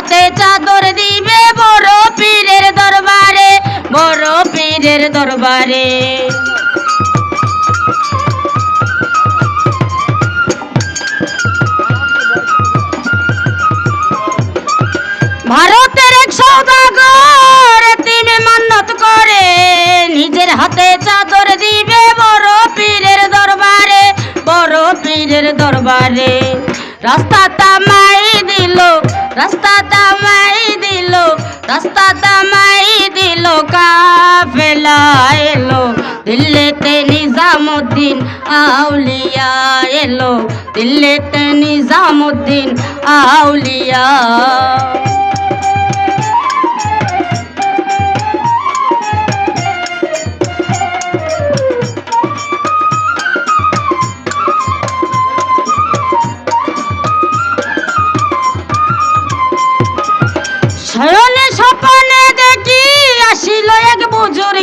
হাতে চাদর দিবে বড় পীরের দরবারে, বড় পীরের দরবারে। ভারতের এক সৌদাগর এতিমে মান্নত করে, নিজের হাতে চাদর দিবে বড় পীরের দরবারে, বড় পীরের দরবারে। রাস্তা দিল রাস্তা তামাই দিল, রাস্তা তামাই দিল কাফেলা এলো, দিল্লিতে নিজামুদ্দিন আউলিয়া এলো, দিল্লিতে নিজামুদ্দিন আউলিয়া।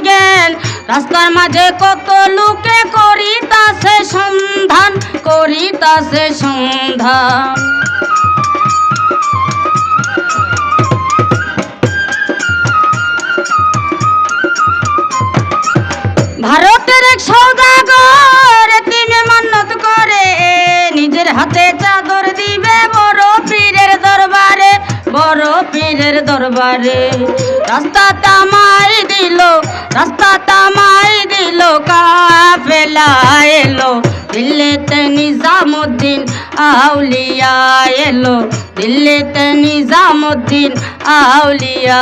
জ্ঞান। রাস্তার মাঝে কত লোকে করিতাছে সন্ধান করিতাছে সন্ধান। পীরের দরবারে। রাস্তা তামাই দিল রাস্তা তামাই দিল, কাফেলা এলো। দিল্লিতে নিজামুদ্দিন আউলিয়া এলো। দিল্লিতে নিজামুদ্দিন আউলিয়া।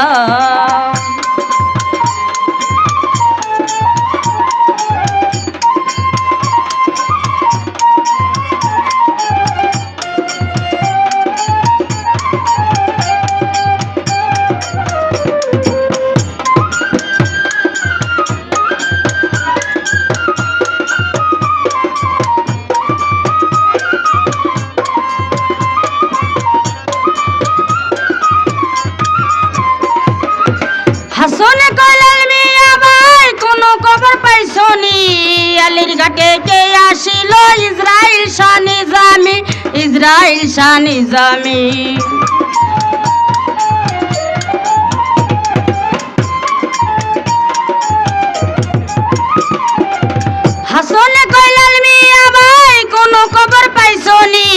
আসিল ইসরাইল শাহ নিজামি ইসরাইল শাহ নিজামি হাসনে কইলাল মিয়া ভাই, কোনো খবর পাইছনি?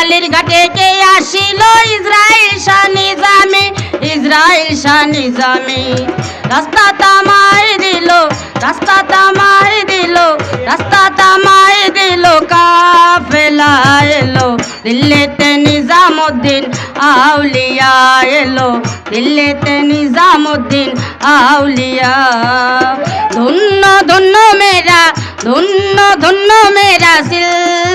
আলির ঘাটে কে আসিল? ইসরাইল শাহ নিজামি ইসরাইল শাহ নিজামি রাস্তা তামাই দিল রাস্তা তামাই দিল রাস্তা তামাই দিল, কাফেলা এলো, দিল্লিতে নিজামুদ্দিন আউলিয়া এলো, দিল্লিতে নিজামুদ্দিন আউলিয়া। ধন্য ধন্য মেরা ধন্য ধন্য মেরা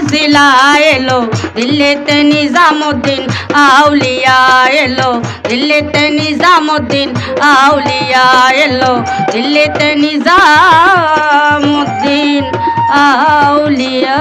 সিলসিলা এলো দিল্লিতে নিজামুদ্দিন আউলিয়া এলো দিল্লিতে নিজামুদ্দিন আউলিয়া এলো দিল্লিতে নিজামুদ্দিন আউলিয়া।